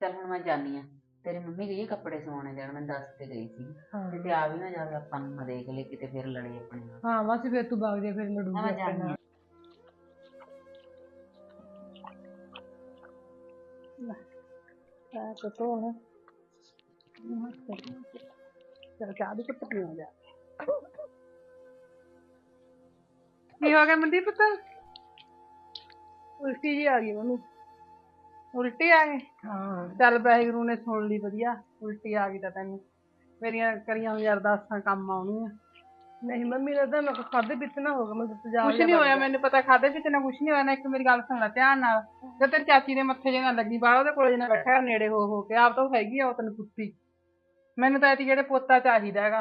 ਚੱਲ ਹੁਣ ਮੈਂ ਜਾਣੀ ਆ ਤੇਰੀ ਮੰਮੀ ਗਈ ਆ ਕੱਪੜੇ ਸਵਾਉਣੇ ਦੇਣ ਮੈਂ ਦੱਸ ਕੇ ਗਈ ਸੀ। ਹਾਂ। ਤੇ ਆ ਵੀ ਨਾ ਜਾਵੇ ਆਪਾਂ ਨੂੰ ਦੇਖ ਲੈ ਕਿਤੇ ਫਿਰ ਲੜੇ ਆਪਣੇ ਨਾਲ। ਹਾਂ ਮਾਸੀ ਫਿਰ ਤੂੰ ਵਗ ਜਾ ਫਿਰ ਲੜੂਗੀ ਨਾ ਮੈਂ ਆਪਣੇ ਜਾਣੀ ਨਾਲ। ਆ ਆ ਕੋ ਤੋਂ ਨਾ ਚਲ ਚਾਹ ਦੀ ਕੁੱਟ ਪੀਓ ਜਾ। ਕੀ ਹੋ ਗਿਆ ਮਨਦੀਪ ਪੁੱਤ ਉਲਟੀ ਜੀ ਆ ਗਈ ਮੈਨੂੰ ਉਲਟੀ ਆ ਗਈ ਹਾਂ ਚੱਲ ਵਾਹਿਗੁਰੂ ਨੇ ਸੁਣ ਲਈ ਵਧੀਆ ਉਲਟੀ ਆ ਗਈ ਤਾਂ ਤੈਨੂੰ। ਮੇਰੀਆਂ ਕਰੀਆਂ ਹੋਈਆਂ ਅਰਦਾਸਾਂ ਕੰਮ ਆਉਣੀਆਂ। ਨਹੀਂ ਮੰਮੀ ਦਾ ਤਾਂ ਮੈਂ ਖਾਦੇ ਵਿੱਚ ਨਾ ਹੋਗਾ ਮੈਂ ਤੇ ਜਾ ਕੁਛ ਨਹੀਂ ਹੋਇਆ ਮੈਨੂੰ ਪਤਾ ਖਾਦੇ ਵਿੱਚ ਨਾ ਕੁਛ ਨਹੀਂ ਹੋਇਆ ਨਾ ਇੱਕ ਮੇਰੀ ਗੱਲ ਸੁਣ ਲੈ ਧਿਆਨ ਨਾਲ। ਜੇ ਤੇਰੀ ਚਾਚੀ ਦੇ ਮੱਥੇ ਜੇ ਨਾ ਲੱਗੀ ਬਾਹਰ ਉਹਦੇ ਕੋਲੇ ਨਾ ਬੈਠਾ ਨੇੜੇ ਹੋ ਹੋ ਕੇ ਆਪ ਤਾਂ ਹੈਗੀ ਆ ਉਹ ਤੈਨੂੰ ਪੁੱਤੀ ਮੈਨੂੰ ਤਾਂ ਇਹ ਜਿਹੜੇ ਪੋਤਾ ਚਾਹੀਦਾ ਹੈਗਾ।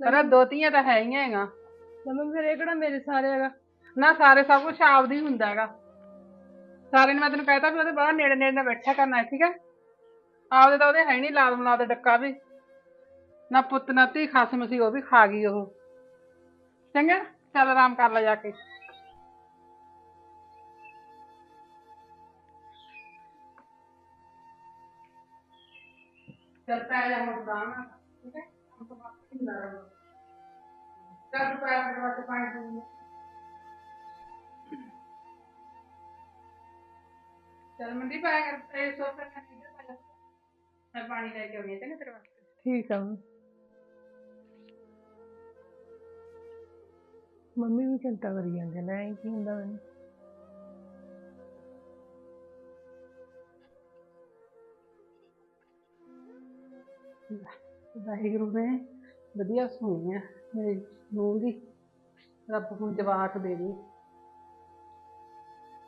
ਪਰ ਦੋ ਧੀਆਂ ਤਾਂ ਹੈ ਹੀ ਹੈਗਾ ਮੰਮੀ ਫਿਰ ਇਹ ਕਿਹੜਾ ਮੇਰੇ ਸਾਰੇ ਹੈਗਾ? ਨਾ ਸਾਰੇ ਸਭ ਕੁਝ ਆਪਦੀ ਹੁੰਦਾ ਹੈਗਾ। ਸਾਰੇ ਨੇ ਮੈਂ ਤੈਨੂੰ ਕਹਿਤਾ ਵੀ ਉਹਦੇ ਬਾਹਰ ਨੇੜੇ ਨੇੜੇ ਨਾ ਬੈਠਾ ਕਰਨਾ ਹੈ, ਠੀਕ ਹੈ? ਆਪਦੇ ਤਾਂ ਉਹਦੇ ਹੈ ਨਹੀਂ ਲਾਦ ਮਲਾ ਦੇ ਡੱਕਾ ਵੀ। ਨਾ ਪੁੱਤ ਨਾ ਧੀ ਖਸਮ ਸੀ ਉਹ ਵੀ ਖਾ ਗਈ ਉਹ। ਚੰਗਾ ਚੱਲ ਆਰਾਮ ਕਰ ਲੈ ਜਾ ਕੇ। ਚੱਲ ਪੈ ਜਾ ਹੁਣ ਦਾਮ ਠੀਕ ਹੈ? ਹੁਣ ਤੋਂ ਬਾਅਦ ਨਹੀਂ ਲੜਾਂਗੇ ਚੱਲ ਪੈ ਜਾ ਤੇ ਪਾਣੀ ਪੂਣੀ ਚੱਲ ਮੰਦੀ ਪਾਇਆ ਕਰ ਇਹ ਸੋਫੇ ਤੇ ਕਿੱਧਰ ਪੈ ਜਾ ਮੈਂ ਪਾਣੀ ਲੈ ਕੇ ਆਉਣੀ ਹੈ ਤੇ ਤੇਰੇ ਵਾਸਤੇ। ਠੀਕ ਆ। ਮੰਮੀ। ਮੰਮੀ ਵੀ ਚਿੰਤਾ ਕਰੀ ਜਾਂਦੇ ਨੇ ਐਂ ਕੀ ਹੁੰਦਾ ਮੈਨੂੰ। ਵਾਹਿਗੁਰੂ ਨੇ ਵਧੀਆ ਸੁਣੀ ਆ ਮੇਰੀ ਨੂੰਹ ਦੀ। ਰੱਬ ਨੂੰ ਜਵਾਕ ਦੇ ਦੇ।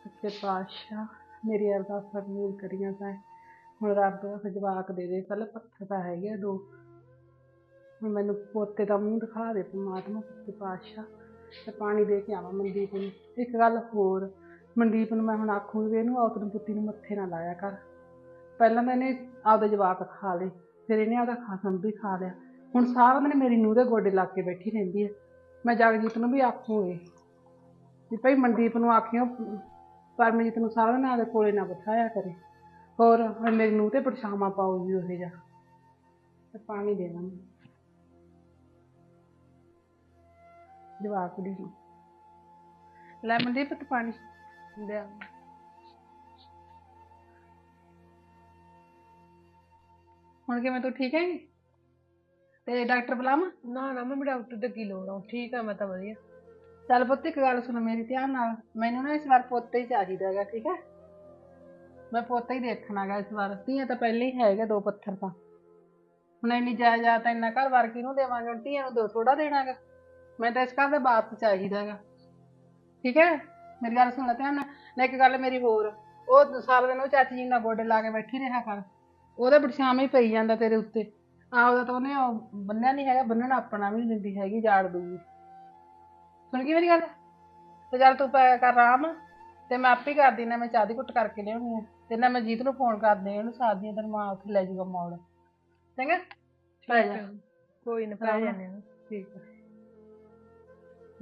ਸੱਚੇ ਪਾਤਸ਼ਾਹ। ਮੇਰੀ ਅਰਦਾਸ ਕਬੂਲ ਕਰੀਆਂ ਤਾਂ ਹੁਣ ਰੱਬ ਜਵਾਕ ਦੇ ਦੇ, ਪਹਿਲਾਂ ਪੱਥਰ ਤਾਂ ਹੈਗੇ ਆ ਦੋ। ਹੁਣ ਮੈਨੂੰ ਪੋਤੇ ਦਾ ਮੂੰਹ ਦਿਖਾ ਦੇ, ਪਰਮਾਤਮਾ, ਸੱਚੇ ਪਾਤਸ਼ਾਹ। ਤੇ ਪਾਣੀ ਦੇ ਕੇ ਆਵਾਂ ਮਨਦੀਪ ਨੂੰ। ਇੱਕ ਗੱਲ ਹੋਰ, ਮਨਦੀਪ ਨੂੰ ਮੈਂ ਹੁਣ ਆਖੂੰਗੀ ਵੀ ਇਹਨੂੰ ਔਤਨ ਪੁੱਤੀ ਨੂੰ ਮੱਥੇ ਨਾ ਲਾਇਆ ਕਰ। ਪਹਿਲਾਂ ਤਾਂ ਇਹਨੇ ਆਪਦੇ ਜਵਾਕ ਖਾ ਲਏ, ਫਿਰ ਇਹਨੇ ਆਪਦਾ ਖਾਸਮ ਵੀ ਖਾ ਲਿਆ। ਹੁਣ ਸਾਰਾ ਦਿਨ ਮੇਰੀ ਨੂੰਹ ਦੇ ਗੋਡੇ ਲਾ ਕੇ ਬੈਠੀ ਰਹਿੰਦੀ ਹੈ। ਮੈਂ ਜਗਜੀਤ ਨੂੰ ਵੀ ਆਖੂੰਗੀ ਵੀ ਭਾਈ ਮਨਦੀਪ ਨੂੰ ਆਖਿਓ ਪਰਮਜੀਤ ਨੂੰ ਸਾਰਾ ਦਿਨ ਆਪਦੇ ਕੋਲੇ ਨਾ ਬਿਠਾਇਆ ਕਰੇ। ਹੋਰ ਹੁਣ ਮੇਰੀ ਨੂੰਹ ਤੇ ਪਰਛਾਵਾਂ ਪਾਊਗੀ ਉਹ ਜਿਹਾ। ਤੇ ਪਾਣੀ ਦੇਣਾ ਜਵਾਕ ਦੀ ਲੈ ਮਨਦੀਪ, ਤੇ ਪਾਣੀ ਦੇ। ਆ। ਹੁਣ ਕਿਵੇਂ, ਤੂੰ ਠੀਕ ਹੈਗੀ? ਤੇ ਡਾਕਟਰ ਬੁਲਾਵਾਂ? ਨਾ ਨਾ, ਮੰਮੀ ਡਾਕਟਰ ਤੇ ਕੀ ਲੋੜ ਆ। ਠੀਕ ਆ, ਮੈਂ ਤਾਂ ਵਧੀਆ। ਚੱਲ ਪੁੱਤ, ਇੱਕ ਗੱਲ ਸੁਣ ਮੇਰੀ, ਧਿਆਨ ਨਾਲ। ਮੈਨੂੰ ਨਾ ਇਸ ਵਾਰ ਪੁੱਤ ਹੀ ਚਾਹੀਦਾ ਹੈਗਾ, ਠੀਕ ਹੈ? ਮੈਂ ਪੁੱਤ ਹੀ ਦੇਖਣਾਗਾ ਇਸ ਵਾਰ। ਧੀਆਂ ਤਾਂ ਪਹਿਲੇ ਹੀ ਹੈਗੇ ਦੋ ਪੱਥਰ ਤਾਂ। ਹੁਣ ਇੰਨੀ ਜਾਇਦਾਦ ਤਾਂ ਇੰਨਾ ਘਰ ਵਾਰ ਕਿਹਨੂੰ ਦੇਵਾਂਗੇ? ਹੁਣ ਧੀਆਂ ਨੂੰ ਦੋ ਥੋੜਾ ਦੇਣਾਗਾ। ਮੈਂ ਤਾਂ ਇਸ ਘਰ ਦਾ ਬਾਪ ਚਾਹੀਦਾ ਹੈਗਾ। ਠੀਕ ਹੈ? ਮੇਰੀ ਗੱਲ ਸੁਣ ਲੈ, ਧਿਆਨ ਨਾਲ। ਨਾ ਇੱਕ ਗੱਲ ਮੇਰੀ ਹੋਰ। ਉਹ ਸਾਰਾ ਦਿਨ ਉਹ ਚਾਚੀ ਜੀ ਨਾਲ ਗੋਡੇ ਲਾ ਕੇ ਬੈਠੀ ਰਿਹਾ ਕਰ। ਉਹਦਾ ਪਰਛਾਵਾਂ ਹੀ ਪਈ ਜਾਂਦਾ ਤੇਰੇ ਉੱਤੇ। ਆਪਦਾ ਤਾਂ ਉਹਨੇ ਉਹ ਬੰਨਿਆ ਨਹੀਂ ਹੈਗਾ, ਬੰਨਣਾ ਆਪਣਾ ਵੀ ਨਹੀਂ ਦਿੰਦੀ ਹੈਗੀ, ਜਾੜ ਦੂਗੀ ਸੁਣ ਗਈ ਮੇਰੀ ਗੱਲ? ਤੇ ਚੱਲ ਤੂੰ ਪੈ ਕਰ ਆਰਾਮ ਤੇ ਮੈਂ ਆਪੇ ਕਰਦੀ ਨਾ ਮੈਂ ਚਾਹ ਦੀ ਕੁੱਟ ਕਰਕੇ ਲਿਆਉਣੀ ਆ ਤੇ ਨਾ ਮੈਂ ਜੀਤ ਨੂੰ ਫੋਨ ਕਰਦੀ ਉਹਨੂੰ ਸਾਦੀ ਤੇਰੀ ਮਾਂ ਉੱਥੇ ਲੈ ਜਾਊਗਾ ਮੌੜ ਚੰਗਾ? ਜਾ। ਕੋਈ ਨਾ ਪੈ ਆਰਾਮ ਨਾਲ। ਜਾਂਦੇ ਆ ਠੀਕ ਆ।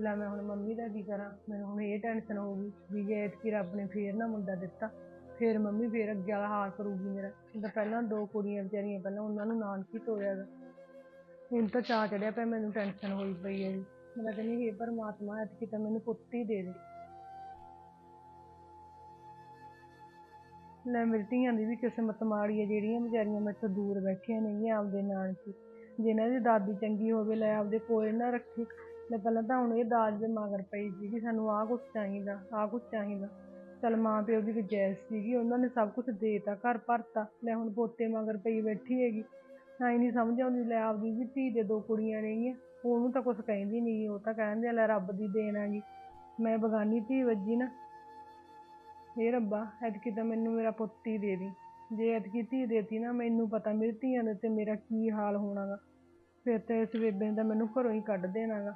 ਲੈ ਮੈਂ ਹੁਣ ਮੰਮੀ ਦਾ ਕੀ ਕਰਾਂ? ਮੈਨੂੰ ਹੁਣ ਇਹ ਟੈਨਸ਼ਨ ਹੋ ਗਈ ਵੀ ਜੇ ਐਤਕੀ ਰੱਬ ਨੇ ਫੇਰ ਨਾ ਮੁੰਡਾ ਦਿੱਤਾ ਫੇਰ ਮੰਮੀ ਫੇਰ ਅੱਗੇ ਵਾਲਾ ਹਾਲ ਕਰੂਗੀ ਮੇਰਾ। ਹੁਣ ਤਾਂ ਪਹਿਲਾਂ ਦੋ ਕੁੜੀਆਂ ਵਿਚਾਰੀਆਂ ਪਹਿਲਾਂ ਉਹਨਾਂ ਨੂੰ ਨਾਨਕੀ ਤੋਰਿਆ ਗਾ। ਹੁਣ ਤਾਂ ਚਾਅ ਚੜਿਆ ਪਿਆ ਮੈਨੂੰ ਟੈਨਸ਼ਨ ਹੋਈ ਪਈ ਹੈ ਜੀ। ਮੈਂ ਕਹਿੰਦੀ ਵੀ ਪਰਮਾਤਮਾ ਐਤਕੀ ਤਾਂ ਮੈਨੂੰ ਪੁੱਤ ਹੀ ਦੇ ਦੇ। ਲੈ ਮੇਰੀ ਧੀਆਂ ਦੀ ਵੀ ਕਿਸਮਤ ਮਾੜੀ ਹੈ, ਜਿਹੜੀਆਂ ਵਿਚਾਰੀਆਂ ਮੇਰੇ ਤੋਂ ਦੂਰ ਬੈਠੀਆਂ ਨੇਗੀਆਂ ਆਪਦੇ ਨਾਨਕੀ। ਜਿਨ੍ਹਾਂ ਦੀ ਦਾਦੀ ਚੰਗੀ ਹੋਵੇ, ਲੈ ਆਪਦੇ ਕੋਲ ਨਾ ਰੱਖੇ। ਲੈ ਪਹਿਲਾਂ ਤਾਂ ਹੁਣ ਇਹ ਦਾਜ ਦੇ ਮਗਰ ਪਈ ਸੀ ਕਿ ਸਾਨੂੰ ਆਹ ਕੁਛ ਚਾਹੀਦਾ, ਆਹ ਕੁਛ ਚਾਹੀਦਾ। ਚੱਲ ਮਾਂ ਪਿਓ ਦੀ ਗੁਜਾਇਸ਼ ਸੀਗੀ, ਉਹਨਾਂ ਨੇ ਸਭ ਕੁਝ ਦੇਤਾ, ਘਰ ਭਰਤਾ। ਲੈ ਹੁਣ ਪੋਤੇ ਮਗਰ ਪਈ ਬੈਠੀ ਹੈਗੀ। ਤਾਂ ਹੀ ਨਹੀਂ ਸਮਝ ਆਉਂਦੀ, ਲੈ ਆਪਦੀ ਵੀ ਧੀ ਦੇ ਦੋ ਕੁੜੀਆਂ ਨੇਗੀਆਂ। ਉਹਨੂੰ ਤਾਂ ਕੁਝ ਕਹਿੰਦੀ ਨਹੀਂ ਉਹ ਤਾਂ ਕਹਿੰਦੇ ਆ ਲੈ ਰੱਬ ਦੀ ਦੇਣ ਆਗੀ ਮੈਂ ਬਗਾਨੀ ਧੀ ਵੱਜੀ ਨਾ ਹੇ ਰੱਬਾ ਐਤਕੀ ਤਾਂ ਮੈਨੂੰ ਮੇਰਾ ਪੁੱਤ ਹੀ ਦੇ ਦੀ। ਜੇ ਐਤਕੀ ਧੀ ਦੇਤੀ ਨਾ ਮੈਨੂੰ ਪਤਾ ਮੇਰੀ ਧੀਆਂ ਦੇ ਤੇ ਮੇਰਾ ਕੀ ਹਾਲ ਹੋਣਾਗਾ ਫਿਰ ਤਾਂ ਇਸ ਬੇਬੇ ਨੇ ਤਾਂ ਮੈਨੂੰ ਘਰੋਂ ਹੀ ਕੱਢ ਦੇਣਾਗਾ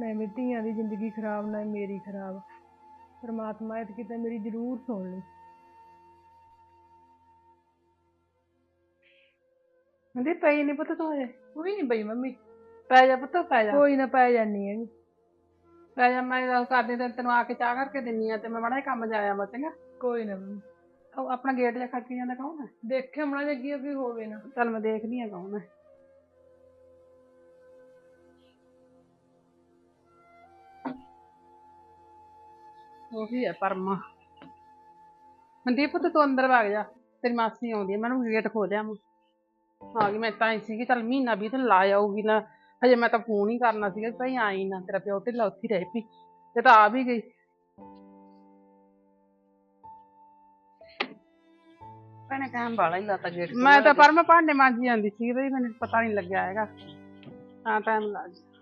ਨਾ ਮੇਰੀ ਧੀਆਂ ਦੀ ਜ਼ਿੰਦਗੀ ਖਰਾਬ ਨਾ ਮੇਰੀ ਖਰਾਬ। ਪਰਮਾਤਮਾ ਐਤਕੀ ਤਾਂ ਮੇਰੀ ਜ਼ਰੂਰ ਸੁਣ ਲਈ ਕਹਿੰਦੀ ਪਈ ਨਹੀਂ ਪੁੱਤ ਤੂੰ ਹਜੇ? ਕੋਈ ਨਹੀਂ ਬਈ ਮੰਮੀ? ਪੈ ਜਾ ਪੁੱਤ ਪੈ ਜਾ। ਕੋਈ ਨਾ ਪੈ ਜਾਨੀ ਹੈਗੀ। ਪੈ ਜਾ ਮੈਂ ਗੱਲ ਕਰਦੀ ਤੇ ਤੈਨੂੰ ਆ ਕੇ ਚਾਹ ਕਰਕੇ ਦਿੰਨੀ ਆ ਤੇ ਮੈਂ ਬੜਾ ਕੰਮ ਜਾਇਆ ਮੈਂ ਚੰਗਾ? ਕੋਈ ਨਾ ਮੰਮੀ। ਉਹ ਆਪਣਾ ਗੇਟ ਜਿਹਾ ਖੜਕ ਜਾਂਦਾ ਕੌਣ ਹੈ? ਦੇਖਿਆ ਮਣਾ ਜੱਗੀ ਵੀ ਹੋਵੇ ਨਾ। ਚੱਲ ਮੈਂ ਦੇਖਦੀ ਹਾਂ ਕੌਣ ਹੈ। ਉਹੀ ਹੈ ਪਰਮਾ। ਮਨਦੀਪ ਪੁੱਤ ਤੂੰ ਅੰਦਰ ਵਗ ਜਾ। ਤੇਰੀ ਮਾਸੀ ਆਉਂਦੀ ਹੈ ਮੈਨੂੰ ਗੇਟ ਖੋਲਿਆ ਮੈਂ ਆ ਗਈ ਮੈਂ ਤਾਂ ਹੀ ਸੀਗੀ ਚੱਲ ਮਹੀਨਾ ਵੀ ਤੇ ਲਾ ਆਊਗੀ ਨਾ। ਹਜੇ ਮੈਂ ਤਾਂ ਫੋਨ ਹੀ ਕਰਨਾ ਸੀਗਾ ਵੀ ਭਾਈ ਆਈ ਨਾ ਤੇਰਾ ਪਿਓ ਢਿੱਲਾ ਉੱਥੇ ਹੀ ਰਹਿ ਪਈ ਤੇ ਤਾਂ ਆ ਵੀ ਗਈ। ਭੈਣੇ ਟਾਈਮ ਬਾਲਾ ਹੀ ਲਾਤਾ ਗੇਟ ਮੈਂ ਤਾਂ ਪਰ ਮੈਂ ਭਾਂਡੇ ਮਾਂਜੀ ਜਾਂਦੀ ਸੀ ਬਈ ਮੈਨੂੰ ਪਤਾ ਨਹੀਂ ਲੱਗਿਆ ਹੈਗਾ। ਹਾਂ ਟਾਈਮ ਲੱਗ ਗਿਆ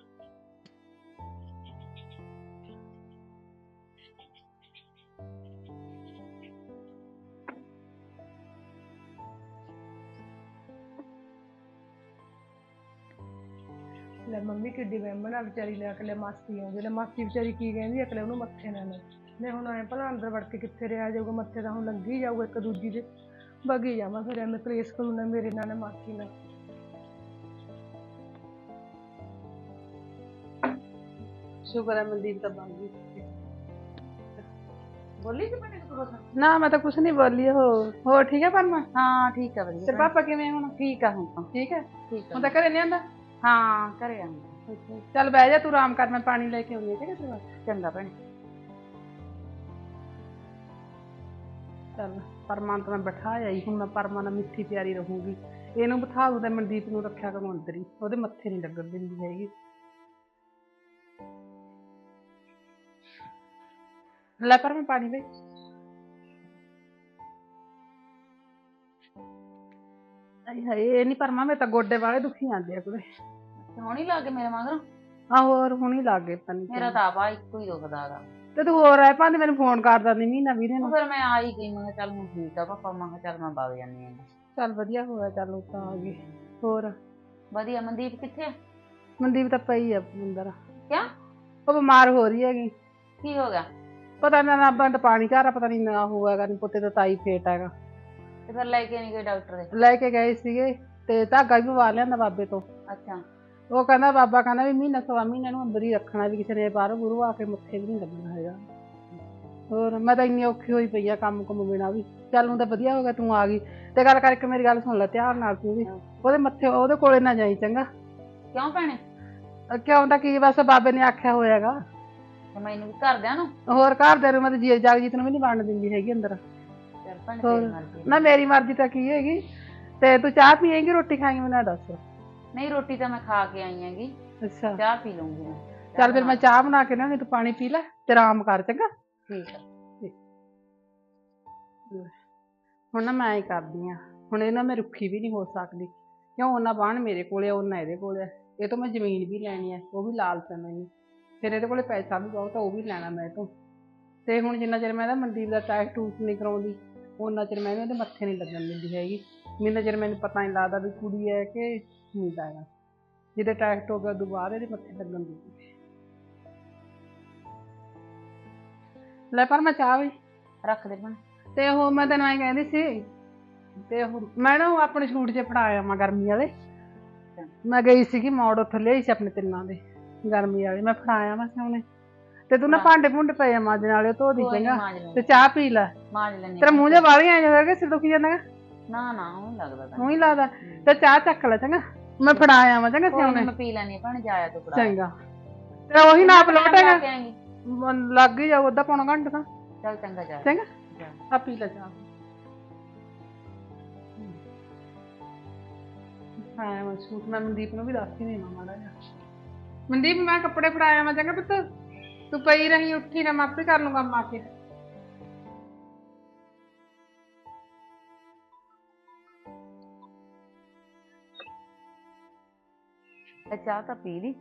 ਮੰਮੀ ਕਿੱਡੀ ਵਹਿਮਣ ਆ ਵਿਚਾਰੀ ਲੈ ਅਕਲੇ ਮਾਸੀ ਆਉਂਦੀ ਲੈ ਮਾਸੀ ਵਿਚਾਰੀ ਕੀ ਕਹਿੰਦੀ ਅਕਲੇ ਉਹਨੂੰ ਮੱਥੇ ਨਾਲ ਲੈ ਮੈਂ ਹੁਣ ਐ ਭਲਾ ਅੰਦਰ ਵੜ ਕੇ ਕਿੱਥੇ ਰਿਹਾ ਜਾਊਗਾ ਮੱਥੇ ਤਾਂ ਹੁਣ ਲੰਗੀ ਜਾਊਗਾ ਇੱਕ ਦੂਜੀ ਦੇ। ਬਗੀ ਜਾਵਾਂ ਫਿਰ ਐਵੇਂ ਕਲੇਸ਼ ਕਰੂ ਨਾ ਮੇਰੇ ਨਾਲ ਨਾ ਮਾਸੀ ਨਾਲ। ਸ਼ੁਕਰ ਹੈ ਮਨਦੀਪ ਤਾਂ ਬਣ ਗਈ। ਬੋਲੀ ਸੀ ਭੈਣੇ ਤੂੰ ਨਾ ਮੈਂ ਤਾਂ ਕੁਛ ਨਹੀਂ ਬੋਲੀ ਹੋ ਹੋਰ ਠੀਕ ਹੈ ਪਰਮਾ? ਹਾਂ ਠੀਕ ਆ ਵਧੀਆ। ਤੇਰੇ ਪਾਪਾ ਕਿਵੇਂ ਹੁਣ? ਠੀਕ ਆ ਹੁਣ ਤਾਂ। ਠੀਕ ਹੈ ਠੀਕ ਹੁਣ ਤਾਂ ਘਰੇ ਨਹੀਂ ਆਂਦਾ? ਹਾਂ ਘਰੇ ਆਉਂਦਾ ਚੱਲ ਬਹਿ ਜਾ, ਤੂੰ ਆਰਾਮ ਕਰ, ਮੈਂ ਪਾਣੀ ਲੈ ਕੇ ਆਉਂਦੀ ਹਾਂ, ਠੀਕ ਹੈ ਤੇਰੇ ਵਾਸਤੇ ਚੰਗਾ ਭੈਣੇ। ਚੱਲ ਪਰਮਾ ਤਾਂ ਮੈਂ ਬਿਠਾ ਹੁਣ ਮੈਂ ਪਰਮਾ ਮਿੱਠੀ ਪਿਆਰੀ ਰਹੂੰਗੀ। ਇਹਨੂੰ ਬਿਠਾ ਦੂ ਤੇ ਮਨਦੀਪ ਨੂੰ ਰੱਖਿਆ ਕਰੂੰ ਅੰਦਰ ਹੀ। ਉਹਦੇ ਮੱਥੇ ਨਹੀਂ ਲੱਗਣ ਦਿੰਦੀ ਹੈਗੀ। ਲੈ ਪਰ ਮੈਂ ਪਾਣੀ ਵੇ ਆਈ ਹਾਏ, ਇਹ ਨਹੀਂ ਪਰਮਾ, ਮੇਰੇ ਤਾਂ ਗੋਡੇ ਵਾਲੇ ਦੁਖੀ ਆਂਦੇ ਆ ਕੁੜੇ ਹੁਣ ਗਏ ਮੇਰੇ ਮਗਰ? ਆ ਹੋਰ ਹੁਣ ਹੀ ਲੱਗ ਗਏ ਪਤਾ ਨੀ ਮੇਰਾ ਤਾਂ ਆਪਾ ਇੱਕੋ ਹੀ ਦੁਖਦਾ ਹੈਗਾ ਤੇ ਤੂੰ ਹੋਰ ਆਏ ਭਾਂਦੇ ਮੈਨੂੰ ਫੋਨ ਕਰਦਾ ਨਹੀਂ ਮਹੀਨਾ ਵੀਰੇ ਨੂੰ ਫਿਰ ਮੈਂ ਆ ਹੀ ਗਈ ਮੈਂ ਕਿਹਾ ਚੱਲ ਹੁਣ ਠੀਕ ਆ ਪਾਪਾ ਮੈਂ ਕਿਹਾ ਚੱਲ ਮੈਂ ਵਗ ਜਾਂਦੀ ਹਾਂ। ਚੱਲ ਵਧੀਆ ਹੋਇਆ ਚੱਲ ਉਹ ਤਾਂ ਆ ਗਈ। ਹੋਰ? ਵਧੀਆ ਮਨਦੀਪ ਕਿੱਥੇ ਆ? ਮਨਦੀਪ ਤਾਂ ਪਈ ਆ ਅੰਦਰ। ਕਿਆ? ਉਹ ਬਿਮਾਰ ਹੋ ਰਹੀ ਹੈਗੀ। ਕੀ ਹੋ ਗਿਆ? ਪਤਾ ਨਾ ਨਾ ਬੰਦ ਪਾਣੀ ਘਰ ਆ, ਪਤਾ ਨਹੀਂ ਨਾ ਹੋਏਗਾ ਨਹੀਂ ਪੁੱਤੇ ਤਾਂ ਤਾਈ ਫੇਟ ਹੈਗਾ। ਤੇ ਫਿਰ ਲੈ ਕੇ ਨਹੀਂ ਗਏ ਡਾਕਟਰ ਦੇ? ਲੈ ਕੇ ਗਏ ਸੀਗੇ ਤੇ ਧਾਗਾ ਵੀ ਪਵਾ ਲਿਆਂਦਾ ਬਾਬੇ ਤੋਂ। ਅੱਛਾ। ਉਹ ਕਹਿੰਦਾ ਬਾਬਾ ਕਹਿੰਦਾ ਵੀ ਮਹੀਨਾ ਸਵਾ ਮਹੀਨੇ ਨੂੰ ਅੰਦਰ ਹੀ ਰੱਖਣਾ ਵੀ ਕਿਸੇ ਨੇ ਬਾਹਰੋਂ ਗੁਰੂ ਆ ਕੇ ਮੱਥੇ ਵੀ ਨਹੀਂ ਲੱਗਣਾ ਹੈਗਾ। ਹੋਰ ਮੈਂ ਤਾਂ ਇੰਨੀ ਔਖੀ ਹੋਈ ਪਈ ਆ ਕੰਮ ਕੁਮ ਬਿਨਾ ਵੀ। ਚੱਲ ਨੂੰ ਤਾਂ ਵਧੀਆ ਹੋ ਗਿਆ ਤੂੰ ਆ ਗਈ। ਤੇ ਗੱਲ ਕਰਕੇ ਮੇਰੀ ਗੱਲ ਸੁਣ ਲੈ ਧਿਆਨ ਨਾਲ ਤੂੰ ਵੀ। ਉਹਦੇ ਮੱਥੇ ਉਹਦੇ ਕੋਲੇ ਨਾ ਜਾਈ ਚੰਗਾ। ਕਿਉਂ ਭੈਣੇ? ਅਹ ਕਿਉਂ ਤਾਂ ਕੀ ਬਸ ਬਾਬੇ ਨੇ ਆਖਿਆ ਹੋਇਆਗਾ। ਤੇ ਮੈਨੂੰ ਵੀ ਘਰਦਿਆਂ ਨੂੰ? ਹੋਰ ਘਰ ਦੇ ਨੂੰ ਮੈਂ ਤਾਂ ਜੀ ਜਗਜੀਤ ਨੂੰ ਵੀ ਨਹੀਂ ਵੜਨ ਦਿੰਦੀ ਹੈਗੀ ਅੰਦਰ। ਚੱਲ ਭੈਣੇ ਹੋਰ। ਤੇਰੀ ਮਰਜ਼ੀ। ਨਾ ਮੇਰੀ ਮਰਜ਼ੀ ਤਾਂ ਕੀ ਹੈਗੀ। ਤੇ ਤੂੰ ਚਾਹ ਪੀਏਂਗੀ ਰੋਟੀ ਖਾਏਂਗੀ ਮੈਨੂੰ ਇਹ ਦੱਸ। ਨਹੀਂ ਰੋਟੀ ਤਾਂ ਮੈਂ ਖਾ ਕੇ ਆਈ ਹੈਗੀ। ਅੱਛਾ। ਚਾਹ ਪੀ ਮੈਂ। ਚੱਲ ਫਿਰ ਮੈਂ ਚਾਹ ਬਣਾ ਕੇ ਤੂੰ ਪਾਣੀ ਪੀ ਲੈ ਤੇ ਆਰਾਮ ਕਰ ਚੰਗਾ? ਠੀਕ ਆ। ਹੁਣ ਨਾ ਮੈਂ ਹੀ ਕਰਦੀ ਆ। ਹੁਣ ਇਹਨਾਂ ਮੈਂ ਰੁੱਖੀ ਵੀ ਨਹੀਂ ਹੋ ਸਕਦੀ। ਕਿਉਂ? ਉਹਨਾਂ ਬਾਣ ਮੇਰੇ ਕੋਲੇ ਆ ਉਹਨਾਂ ਇਹਦੇ ਕੋਲੇ ਇਹ ਤੋਂ ਮੈਂ ਜ਼ਮੀਨ ਵੀ ਲੈਣੀ ਆ ਉਹ ਵੀ ਲਾਲਚ ਆ ਮੈਨੂੰ। ਫਿਰ ਇਹਦੇ ਕੋਲੇ ਪੈਸਾ ਵੀ ਬਹੁਤ ਆ ਉਹ ਵੀ ਲੈਣਾ ਮੈਂ ਤੋਂ। ਤੇ ਹੁਣ ਜਿੰਨਾ ਚਿਰ ਮੈਂ ਇਹਦਾ ਮਨਦੀਪ ਦਾ ਟੈਸਟ ਟੂਟ ਨਹੀਂ ਕਰਾਉਂਦੀ ਉਹਨਾਂ ਚਿਰ ਮੈਂ ਇਹਦੇ ਮੱਥੇ ਨਹੀਂ ਲੱਗਣ ਦਿੰਦੀ ਹੈਗੀ। ਜਿੰਨਾ ਚਿਰ ਮੈਨੂੰ ਪਤਾ ਨਹੀਂ ਲੱਗਦਾ ਵੀ ਕੁੜੀ ਹੈ ਕਿ ਮੁੰਡਾ ਹੈਗਾ। ਜਿਹਦੇ ਟੈਸਟ ਹੋ ਗਿਆ ਉਦੋਂ ਬਾਅਦ ਇਹਦੇ ਮੱਥੇ ਲੱਗਣ ਦਿੰਦੀ ਲੈ ਪਰ ਮੈਂ ਚਾਹ ਵੀ ਰੱਖ ਦੇ ਭੈਣੇ। ਤੇ ਉਹ ਮੈਂ ਤੈਨੂੰ ਐਂ ਕਹਿੰਦੀ ਸੀ ਤੇ ਉਹ ਮੈਂ ਨਾ ਉਹ ਆਪਣੇ ਸੂਟ ਜੇ ਫੜਾਇਆ ਮੈਂ ਗਰਮੀ ਵਾਲੇ। ਮੈਂ ਗਈ ਸੀਗੀ ਮੋੜ ਉੱਥੋਂ ਲਈ ਸੀ ਆਪਣੇ ਤਿੰਨਾਂ ਦੇ ਗਰਮੀ ਵਾਲੇ। ਮੈਂ ਫੜਾਇਆ ਮੈਂ ਸਾਹਮਣੇ ਤੇ ਤੂੰ ਨਾ ਭਾਂਡੇ ਭੁੰਡੇ ਪਏ ਆ ਮਾਂਜਣ ਵਾਲੇ ਉਹ ਧੋ ਦੀ ਕੋਈ ਨੀ, ਚੰਗਾ ਮਾਂਜ ਤੇ ਚਾਹ ਪੀ ਲੈ। ਮਾਂਜ ਲੈਣੀ ਤੇਰਾ ਮੂੰਹ ਜਿਹਾ ਵਾਲੀਆਂ ਆਈਆਂ ਹੋਇਆ ਕਿ ਸਿਰ ਦੁਖੀ ਜਾਂਦਾ? ਨਾ ਨਾ ਉਹ ਨੀ ਲੱਗਦਾ। ਤਾਂ ਮੂੰਹ ਹੀ ਲੱਗਦਾ। ਤੇ ਚਾਹ ਚੱਕ ਲੈ ਚੰਗਾ। ਮੈਂ ਫੜਾਇਆ ਮੈਂ ਚੰਗਾ ਕੋਈ ਨੀ, ਸਿਆਉਣੇ ਮੈਂ ਪੀ ਲੈਣੀ ਭੈਣੇ ਜਾਇਆ ਤੂੰ ਫੜਾ। ਚੰਗਾ। ਤੇਰਾ ਉਹੀ ਨਾਪ ਲੋਟ ਹੈਗਾ। ਮਨ ਲੱਗ ਹੀ ਜਾਊ ਅੱਧਾ ਪੌਣਾ ਘੰਟਾ ਤਾਂ। ਚੱਲ ਚੰਗਾ ਜਾ। ਚੰਗਾ? ਜਾ। ਆ ਪੀ ਲੈ ਚਾਹ ਹਾਂ ਮੈਂ ਸੂਟ ਮੈਂ ਮਨਦੀਪ ਨੂੰ ਵੀ ਦੱਸ ਹੀ ਨਹੀਂ ਮਾੜਾ ਜਿਹਾ। ਮਨਦੀਪ ਮੈਂ ਕੱਪੜੇ ਫੜਾਇਆ ਮੈਂ ਚੰਗਾ ਪੁੱਤ। ਤੂੰ ਪਈ ਰਹੀ ਉੱਠੀ ਨਾ ਮੈਂ ਆਪੇ ਕਰ ਲੂੰਗਾ ਕੰਮ ਆ ਕੇ। ਤੇ ਚਾਹ ਤਾਂ ਪੀ ਲਈ।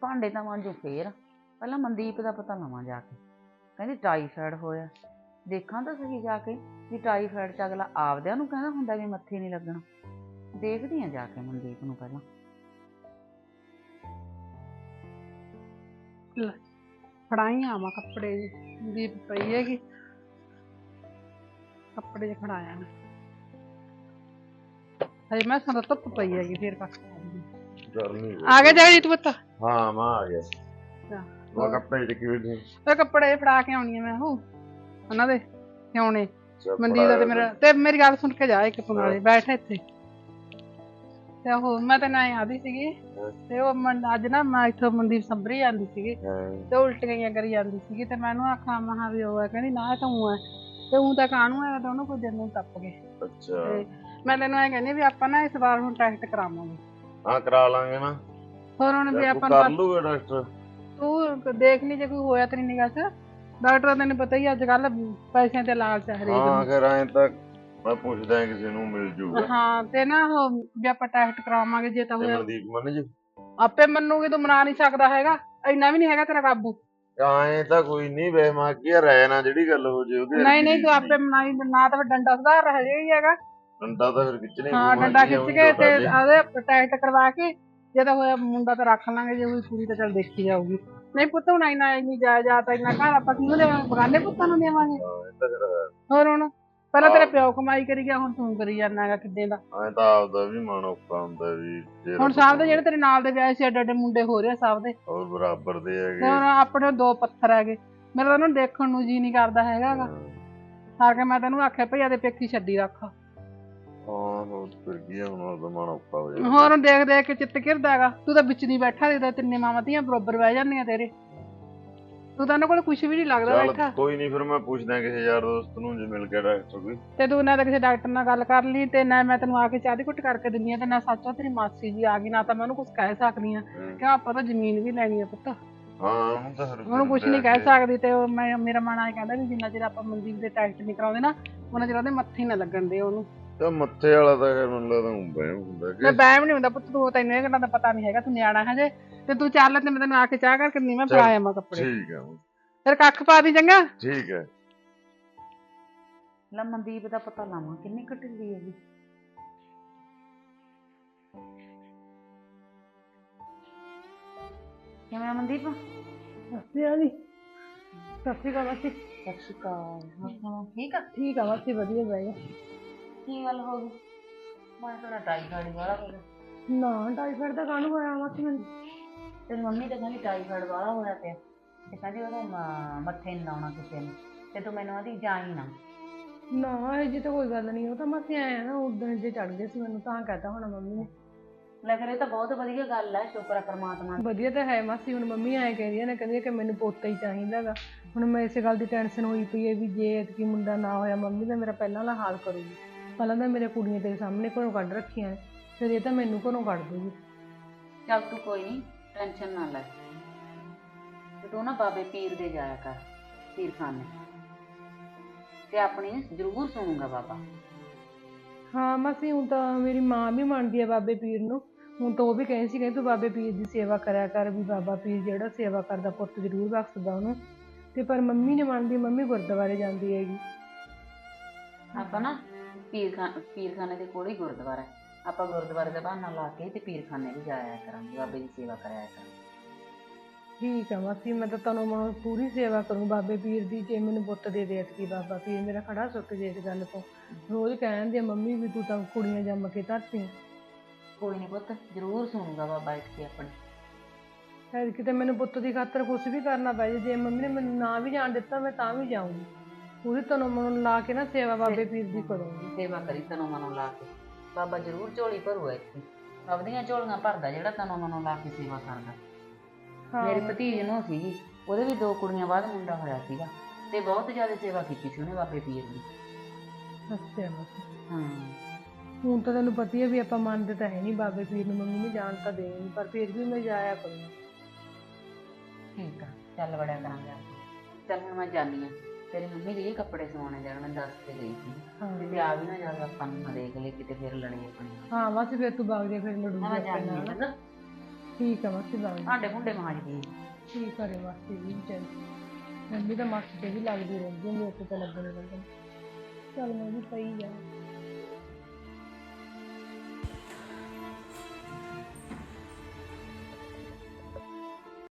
ਭਾਂਡੇ ਤਾਂ ਮਾਂਜੋ ਫੇਰ ਪਹਿਲਾਂ ਮਨਦੀਪ ਦਾ ਪਤਾ ਲਵਾਂ ਜਾ ਕੇ। ਕਹਿੰਦੀ ਟਾਈਫਾਇਡ ਹੋਇਆ। ਦੇਖਾਂ ਤਾਂ ਸਹੀ ਜਾ ਕੇ ਵੀ ਟਾਈਫਾਇਡ ਚ ਅਗਲਾ ਆਪਦਿਆਂ ਨੂੰ ਕਹਿੰਦਾ ਹੁੰਦਾ ਵੀ ਮੱਥੇ ਨਹੀਂ ਲੱਗਣਾ। ਦੇਖਦੀ ਆ ਜਾ ਕੇ ਮਨਦੀਪ ਨੂੰ ਪਹਿਲਾਂ। ਫੜਾਈ ਆਵਾਂ ਕੱਪੜੇ ਜੀ। ਪਈ ਹੈਗੀ। ਕੱਪੜੇ ਜਿਹੇ ਫੜਾਇਆ ਮੈਂ। ਹਜੇ ਮੈਂ ਸੰਦਾ ਧੁੱਪ ਪਈ ਹੈਗੀ ਫੇਰ ਕੱਖ ਗਰਮੀ ਆ ਗਿਆ ਜਗਜੀਤ ਪੁੱਤ। ਹਾਂ ਮਾਂ ਆ ਗਿਆ। ਹਾਂ। ਉਹ ਕੱਪੜੇ ਕਿਵੇਂ ਦੀ ਉਹ ਕੱਪੜੇ ਫੜਾ ਕੇ ਆਉਣੀ ਆ ਮੈਂ ਉਹ ਉਹਨਾਂ ਦੇ ਸਿਉਣੇ। ਮਨਦੀਪ ਦਾ ਤੇ ਮੇਰਾ ਤੇ ਮੇਰੀ ਗੱਲ ਸੁਣ ਕੇ ਜਾ ਇੱਕ ਤੂੰ ਨਾਲੇ ਬੈਠ ਇੱਥੇ। ਤੇ ਉਹ ਮੈਂ ਤਾਂ ਨਾ ਆਦੀ ਸੀਗੀ ਤੇ ਉਹ ਅੱਜ ਨਾ ਮੈਂ ਇੱਥੋਂ ਮਨਦੀਪ ਸੰਭਰੀ ਜਾਂਦੀ ਸੀਗੀ ਹਾਂ, ਤੇ ਉਲਟੀਆਂ ਕਰੀ ਜਾਂਦੀ ਸੀਗੀ ਤੇ ਮੈਨੂੰ ਆਖਾਂ ਮਹਾ ਵੀ ਉਹ ਹੈ ਕਹਿੰਦੀ ਨਾ ਤਾਂ ਹੈ ਤੇ ਉਹ ਤਾਂ ਕਾਹਨੂੰ ਹੈ ਤਾਂ ਉਹਨੂੰ ਕੋਈ ਦਿਨ ਨੂੰ ਟੱਪ ਗਏ ਅੱਛਾ। ਤੇ ਮੈਂ ਤੈਨੂੰ ਇਹ ਕਹਿੰਦੀ ਵੀ ਆਪਾਂ ਨਾ ਇਸ ਵਾਰ ਹੁਣ ਟੈਸਟ ਕਰਾਵਾਂਗੇ। ਹਾਂ ਕਰਾ ਲਾਂਗੇ ਨਾ। ਹੋਰ ਹੁਣ ਵੀ ਜਾਂ ਆਪਾਂ ਨੂੰ ਕਰ ਲੂਗਾ ਡਾਕਟਰ ਤੂੰ ਦੇਖ ਲਈ ਜੇ ਕੋਈ ਹੋਇਆ ਤੇਰੀ ਨਿਗਾਹ 'ਚ। ਡਾਕਟਰ ਤੈਨੂੰ ਪਤਾ ਹੀ ਅੱਜ ਕੱਲ ਪੈਸਿਆਂ ਤੇ ਲਾਲਚ ਹੈ ਹਰੇਕ ਹਾਂ ਨੂੰ। ਅਗਰ ਐਂ ਤਾਂ ਮੈਂ ਪੁੱਛਦਾ ਕਿਸੇ ਨੂੰ ਮਿਲ ਜੂਗਾ। ਹਾਂ ਤੇ ਨਾ ਉਹ ਵੀ ਆਪਾਂ ਟੈਸਟ ਕਰਾਵਾਂਗੇ ਜੇ ਤਾਂ ਤੇ ਹੋਇਆ। ਮਨਦੀਪ ਮੰਨ ਜੀ? ਆਪੇ ਮੰਨੂਗੀ ਤੂੰ ਮਨਾ ਨਹੀਂ ਸਕਦਾ ਹੈਗਾ। ਇੰਨਾ ਵੀ ਨਹੀਂ ਹੈਗਾ ਤੇਰਾ ਕਾਬੂ। ਐਂ ਤਾਂ ਕੋਈ ਨਹੀਂ ਵੇ ਮਾ ਕੀ ਰਹਿ ਨਾ ਜਿਹੜੀ ਗੱਲ ਹੋ ਜੇ ਉਹਦੇ ਨਹੀਂ ਨਹੀਂ ਤੂੰ ਆਪੇ ਮਨਾਈ ਨਾ ਤਾਂ ਫਿਰ ਡੰਡਾ ਸੁਧਾਰ ਰਹਿ ਹੀ ਹੈਗਾ। ਡੰਡਾ ਤਾਂ ਫਿਰ ਖਿੱਚਣੇ ਹਾਂ ਡੰਡਾ ਖਿੱਚ ਕੇ ਤੇ ਉਹਦੇ ਟੈਸਟ ਕਰਵਾ ਕੇ ਜੇ ਤਾਂ ਹੋਇਆ ਮੁੰਡਾ ਤਾਂ ਰੱਖ ਲਾਂਗੇ ਜੇ ਹੋਈ ਕੁੜੀ ਤਾਂ ਚੱਲ ਦੇਖੀ ਜਾਊਗੀ। ਨਹੀਂ ਪੁੱਤ ਹੁਣ ਇੰਨਾ ਇੰਨੀ ਜਾਇਦਾਦ ਇੰਨਾ ਘਰ ਆਪਾਂ ਕਿਹਨੂੰ ਦੇਵਾਂਗੇ? ਬਗਾਨੇ ਪੁੱਤਾਂ ਨੂੰ ਦੇਵਾਂਗੇ। ਹੋਰ ਹੁਣ ਪਹਿਲਾਂ ਤੇਰੇ ਪਿਓ ਕਮਾਈ ਕਰੀ ਗਿਆ ਹੁਣ ਤੂੰ ਕਰੀ ਜਾਂਦਾ ਹੈਗਾ ਕਿੱਦੇ ਦਾ। ਐਂ ਤਾਂ ਆਪਦਾ ਵੀ ਮਨ ਔਖਾ ਹੁੰਦਾ ਵੀ ਹੁਣ ਦੇ ਜਿਹੜੇ ਤੇਰੇ ਨਾਲ ਦੇ ਵਿਆਹ ਸੀ ਏਡੇ ਏਡੇ ਮੁੰਡੇ ਹੋ ਰਹੇ ਸਭ ਦੇ। ਹੋਰ ਬਰਾਬਰ ਦੇ ਹੈਗੇ। ਹੁਣ ਆਪਣੇ ਦੋ ਪੱਥਰ ਹੈਗੇ। ਮੇਰਾ ਤਾਂ ਉਹਨੂੰ ਦੇਖਣ ਨੂੰ ਜੀ ਨਹੀਂ ਕਰਦਾ ਹੈਗਾ ਗਾ। ਤਾਂ ਕਿ ਮੈਂ ਤੈਨੂੰ ਆਖਿਆ ਭਈ ਆਦੇ ਪੇਖੀ ਛੱਡੀ ਰੱਖ। ਹਾਂ ਹੋਰ ਫਿਰ ਕੀ ਆ, ਹੁਣ ਉਹਦਾ ਮਨ ਔਖਾ ਹੋ ਜਾਂਦਾ ਹੋਰ ਹੁਣ ਦੇਖ ਦੇਖ ਕੇ ਚਿੱਤ ਘਿਰਦਾ ਹੈਗਾ। ਤੂੰ ਤਾਂ ਵਿੱਚ ਨਹੀਂ ਬੈਠਾ ਦੇ ਤਿੰਨੇ ਮਾਵਾਂ ਧੀਆਂ ਬਰੋਬਰ ਬਹਿ ਜਾਂਦੀਆਂ ਤੇਰੇ। ਤੂੰ ਤਾਂ ਉਹਨਾਂ ਕੋਲ ਕੁਝ ਵੀ ਨਹੀਂ ਲੱਗਦਾ ਬੈਠਾ। ਕੋਈ ਨਹੀਂ ਫਿਰ ਮੈਂ ਪੁੱਛਦਾ ਕਿਸੇ ਯਾਰ ਦੋਸਤ ਨੂੰ ਜੇ ਮਿਲ ਗਿਆ ਡਾਕਟਰ ਕੋਈ। ਤੇ ਤੂੰ ਨਾ ਤਾਂ ਕਿਸੇ ਡਾਕਟਰ ਨਾਲ ਗੱਲ ਕਰ ਲਈ ਤੇ ਨਾ ਮੈਂ ਤੈਨੂੰ ਆ ਕੇ ਚਾਹ ਦੀ ਘੁੱਟ ਕਰਕੇ ਦਿੰਨੀ ਆ ਤੇ ਨਾ ਸੱਚਾ ਤੇਰੀ ਮਾਸੀ ਜੀ ਆ ਗਈ ਨਾ ਤਾਂ ਮੈਂ ਉਹਨੂੰ ਕੁਝ ਕਹਿ ਸਕਦੀ ਆ ਹਮ। ਕਿ ਆਪਾਂ ਤਾਂ ਜ਼ਮੀਨ ਵੀ ਲੈਣੀ ਆ ਪੁੱਤ। ਹਾਂ ਉਹਨੂੰ ਤਾਂ ਫਿਰ ਉਹਨੂੰ ਕੁਝ ਨਹੀਂ ਕਹਿ ਸਕਦੀ ਤੇ ਉਹ ਮੈਂ ਮੇਰਾ ਮਨ ਆਏ ਕਹਿੰਦਾ ਵੀ ਜਿੰਨਾ ਚਿਰ ਆਪਾਂ ਮਨਦੀਪ ਦੇ ਟੈਸਟ ਨਹੀਂ ਕਰਾਉਂਦੇ ਨਾ ਉਹਨਾਂ ਚਿਰ ਉਹਦੇ ਮੱਥੇ ਹੀ ਨਾ ਲੱਗਣ ਦੇ ਉਹਨੂੰ। ਤਾਂ ਮੱਥੇ ਵਾਲਾ ਤਾਂ ਫਿਰ ਮੈਨੂੰ ਲੱਗਦਾ ਊਂ ਵਹਿਮ ਹੁੰਦਾ ਮੈਂ ਕਿ ਬੈਮ ਨਹੀਂ ਹੁੰਦਾ ਪੁੱਤ ਤੂੰ ਤੈਨੂੰ ਇਹ ਗੱਲਾਂ ਦਾ ਪਤਾ ਨਹੀਂ ਹੈਗਾ ਤੂੰ ਨਿਆਣਾ ਹਜੇ ਤੇ ਤੂੰ ਚੱਲ ਤੇ ਮੈਂ ਤੈਨੂੰ ਆ ਕੇ ਚਾਹ ਕਰਕੇ ਨਹੀਂ ਮੈਂ। ਫੜਾਇਆ ਮੈਂ ਕੱਪੜੇ। ਠੀਕ ਹੈ ਫਿਰ ਕੱਖ ਪਾ ਦੀ ਚੰਗਾ? ਠੀਕ ਹੈ ਲੈ ਮਨਦੀਪ ਦਾ ਪਤਾ ਲਾਵਾਂ ਕਿੰਨੀ ਘਟਦੀ ਹੈਗੀ ਕਿਵੇਂ ਆ ਮਨਦੀਪ? ਸੱਸੀ ਆ ਜੀ। ਅਕਾਲ ਮਾਸੀ। ਸਤਿ ਸ਼੍ਰੀ ਅਕਾਲ। ਹੋਰ ਸੁਣਾਓ, ਠੀਕ ਆ? ਠੀਕ ਆ ਮਾਸੀ ਵਧੀਆ ਬਹਿ ਕੀ ਗੱਲ ਹੋ ਗਈ? ਮੈਂ ਥੋੜਾ ਟਾਈਫਾਈਡ ਵਾਲਾ ਹੋ ਗਿਆ ਨਾ ਟਾਈਫਾਇਡ ਦਾ ਕਾਹਨੂੰ ਹੋਇਆ ਮਾਸੀ ਮੈਨੂੰ? ਤੇਰੀ ਮੰਮੀ ਤਾਂ ਕਹਿੰਦੀ ਟਾਈਫਾਈਡ ਵਾਲਾ ਹੋਇਆ ਪਿਆ। ਤੇ ਕਹਿੰਦੀ ਉਹਦੇ ਮ- ਮੱਥੇ ਨਹੀਂ ਲਾਉਣਾ ਕਿਸੇ ਨੂੰ। ਤੇ ਤੂੰ ਮੈਨੂੰ ਆਦੀ ਜਾਈ ਨਾ। ਨਾ ਇਹ ਜੀ ਤਾਂ ਕੋਈ ਗੱਲ ਨਹੀਂ ਉਹ ਤਾਂ ਮਾਸੀ ਆਇਆ ਨਾ ਉਦੋਂ ਜੇ ਚੜ ਗਏ ਸੀ ਮੈਨੂੰ ਤਾਂ ਕਹਤਾ ਹੋਣਾ ਮੰਮੀ ਨੇ। ਲੈ ਫਿਰ ਇਹ ਤਾਂ ਬਹੁਤ ਵਧੀਆ ਗੱਲ ਹੈ ਸ਼ੁਕਰ ਹੈ ਪ੍ਰਮਾਤਮਾ ਦਾ। ਵਧੀਆ ਤਾਂ ਹੈ ਮਾਸੀ ਹੁਣ ਮੰਮੀ ਐਂ ਕਹਿੰਦੀਆਂ ਨੇ ਕਹਿੰਦੀਆਂ ਕਿ ਮੈਨੂੰ ਪੋਤਾ ਹੀ ਚਾਹੀਦਾਗਾ ਹੁਣ ਮੈਂ ਇਸੇ ਗੱਲ ਦੀ ਟੈਨਸ਼ਨ ਹੋਈ ਪਈ ਹੈ ਵੀ ਜੇ ਐਤਕੀ ਮੁੰਡਾ ਨਾ ਹੋਇਆ ਮੰਮੀ ਤਾਂ ਮੇਰਾ ਪਹਿਲਾਂ ਵਾਲਾ ਹਾਲ ਕਰੂਗੀ। ਪਹਿਲਾਂ ਤਾਂ ਮੇਰੇ ਕੁੜੀਆਂ ਤੇਰੇ ਸਾਹਮਣੇ ਘਰੋਂ ਕੱਢ ਰੱਖੀਆਂ ਨੇ ਫਿਰ ਇਹ ਤਾਂ ਮੈਨੂੰ ਘਰੋਂ ਕੱਢ ਦੂਗੀ ਚੱਲ ਤੂੰ ਕੋਈ ਨਹੀਂ ਟੈਨਸ਼ਨ ਨਾ ਲੈ। ਤੇ ਤੂੰ ਨਾ ਬਾਬੇ ਪੀਰ ਦੇ ਜਾਇਆ ਕਰ ਪੀਰਖਾਨੇ। ਤੇ ਆਪਣੀ ਜ਼ਰੂਰ ਸੁਣੂਗਾ ਬਾਬਾ। ਹਾਂ ਮਾਸੀ ਹੁਣ ਤਾਂ ਮੇਰੀ ਮਾਂ ਵੀ ਮੰਨਦੀ ਹੈ ਬਾਬੇ ਪੀਰ ਨੂੰ। ਹੁਣ ਤਾਂ ਉਹ ਵੀ ਕਹਿੰਦੀ ਸੀ ਕਹਿੰਦੀ ਤੂੰ ਬਾਬੇ ਪੀਰ ਦੀ ਸੇਵਾ ਕਰਿਆ ਕਰ ਵੀ ਬਾਬਾ ਪੀਰ ਜਿਹੜਾ ਸੇਵਾ ਕਰਦਾ ਪੁੱਤ ਜ਼ਰੂਰ ਬਖਸ਼ਦਾ ਉਹਨੂੰ। ਤੇ ਪਰ ਮੰਮੀ ਨੇ ਮੰਨਦੀ ਮੰਮੀ ਗੁਰਦੁਆਰੇ ਜਾਂਦੀ ਹੈਗੀ। ਆਪਾਂ ਨਾ ਪੀਰਖਾ ਪੀਰਖਾਨੇ ਦੇ ਕੋਲ ਹੀ ਗੁਰਦੁਆਰਾ ਹੈ। ਆਪਾਂ ਗੁਰਦੁਆਰੇ ਦਾ ਬਹਾਨਾ ਲਾ ਕੇ ਤੇ ਪੀਰਖਾਨੇ ਵੀ ਜਾਇਆ ਕਰਾਂਗੇ ਬਾਬੇ ਦੀ ਸੇਵਾ ਕਰਾਇਆ ਕਰਾਂਗੇ। ਠੀਕ ਆ ਮਾਸੀ ਮੈਂ ਤਾਂ ਤੈਨੂੰ ਮਨੋਂ ਪੂਰੀ ਸੇਵਾ ਕਰੂੰ। ਬਾਬੇ ਪੀਰ ਦੀ ਜੇ ਮੈਨੂੰ ਪੁੱਤ ਦੇ ਦੇ ਕੀ ਬਾਬਾ ਪੀਰ ਮੇਰਾ ਖੜਾ ਸੁੱਕ ਜੇ ਇਸ ਗੱਲ ਤੋਂ। ਰੋਜ਼ ਕਹਿੰਦੇ ਆ ਮੰਮੀ ਵੀ ਤੂੰ ਤਾਂ ਕੁੜੀਆਂ ਜੰਮ ਕੇ ਧਰਤੀ ਕੋਈ ਨਹੀਂ ਪੁੱਤ ਜ਼ਰੂਰ ਸੁਣੂਗਾ ਬਾਬਾ ਇੱਥੇ ਆਪਣੇ। ਐ ਕਿਤੇ ਮੈਨੂੰ ਪੁੱਤ ਦੀ ਖਾਤਰ ਕੁਝ ਵੀ ਕਰਨਾ ਪੈ ਜੇ ਜੇ ਮੰਮੀ ਨੇ ਮੈਨੂੰ ਨਾ ਵੀ ਜਾਣ ਦਿੱਤਾ ਮੈਂ ਤਾਂ ਵੀ ਜਾਊਂਗੀ। ਪੂਰੀ ਤੈਨੂੰ ਮਨੋਂ ਲਾ ਕੇ ਨਾ ਸੇਵਾ ਬਾਬੇ ਪੀਰ ਦੀ ਕਰੂੰਗੀ ਸੇਵਾ ਕਰੀ ਤਨੋਂ ਮਨੋਂ ਲਾ ਕੇ। ਬਾਬਾ ਜ਼ਰੂਰ ਝੋਲੀ ਭਰੂਗਾ ਇੱਥੇ। ਆਪਦੀਆਂ ਝੋਲੀਆਂ ਭਰਦਾ ਜਿਹੜਾ ਤਨੋਂ ਮਨੋਂ ਲਾ ਕੇ ਸੇਵਾ ਕਰਦਾ। ਹਾਂ। ਮੇਰੀ ਭਤੀਜ ਨੂੰ ਸੀਗੀ ਉਹਦੇ ਵੀ ਦੋ ਕੁੜੀਆਂ ਬਾਅਦ ਮੁੰਡਾ ਹੋਇਆ ਸੀਗਾ ਤੇ ਬਹੁਤ ਜ਼ਿਆਦਾ ਸੇਵਾ ਕੀਤੀ ਸੀ ਉਹਨੇ ਬਾਬੇ ਪੀਰ ਦੀ। ਅੱਛਾ ਮਾਸੀ ਹਾਂ। ਹੁਣ ਤਾਂ ਤੈਨੂੰ ਪਤਾ ਹੀ ਹੈ ਵੀ ਆਪਾਂ ਮੰਨਦੇ ਤਾਂ ਹੈ ਨਹੀਂ ਬਾਬੇ ਪੀਰ ਨੂੰ ਮੰਮੀ ਨੇ ਜਾਣ ਤਾਂ ਦੇ ਨਹੀਂ ਪਰ ਫਿਰ ਵੀ ਮੈਂ ਜਾਇਆ ਕਰੂੰਗੀ। ਠੀਕ ਆ ਚੱਲ ਵੜਿਆ ਕਰਾਂਗੇ। ਆਪਾਂ ਚੱਲ ਹੁਣ ਮੈਂ ਜਾਣੀ ਆ। ਤੇਰੀ ਮੰਮੀ ਦੇ ਇਹ ਕੱਪੜੇ ਸਵਾਉਣੇ ਜਾਣ ਮੈਂ ਦੱਸ ਕੇ ਗਈ ਸੀ। ਹਾਂ। ਤੇ ਆ ਵੀ ਨਾ ਜਾ ਆਪਾਂ ਨੂੰ ਨਾ ਦੇਖ ਲੈ ਕਿਤੇ ਫਿਰ ਲੜੀ ਆਪਣੀ। ਹਾਂ ਮਾਸੀ ਫਿਰ ਤੂੰ ਬਾਗ ਜਾ ਫਿਰ ਲੜੂਗੀ ਮੈਂ ਆਪਣੇ ਜਾਣੀ ਚੰਗਾ। ਠੀਕ ਆ ਮਾਸੀ ਬਾਗ ਜਾ। ਭਾਂਡੇ ਭੁੰਡੇ ਮਾਂਜ ਗਈ ਠੀਕ ਕਰੇ ਮਾਸੀ ਵੀ ਚੱਲ ਮੰਮੀ ਤਾਂ ਮਾਸੀ ਤੇ ਵੀ ਲੱਗਦੀ ਰਹਿੰਦੀ ਹੈ ਮੇਰੇ ਤੇ ਤਾਂ ਲੱਗਣ ਲੱਗਣ ਚੱਲ ਮੈਂ ਵੀ ਪਈ ਜਾ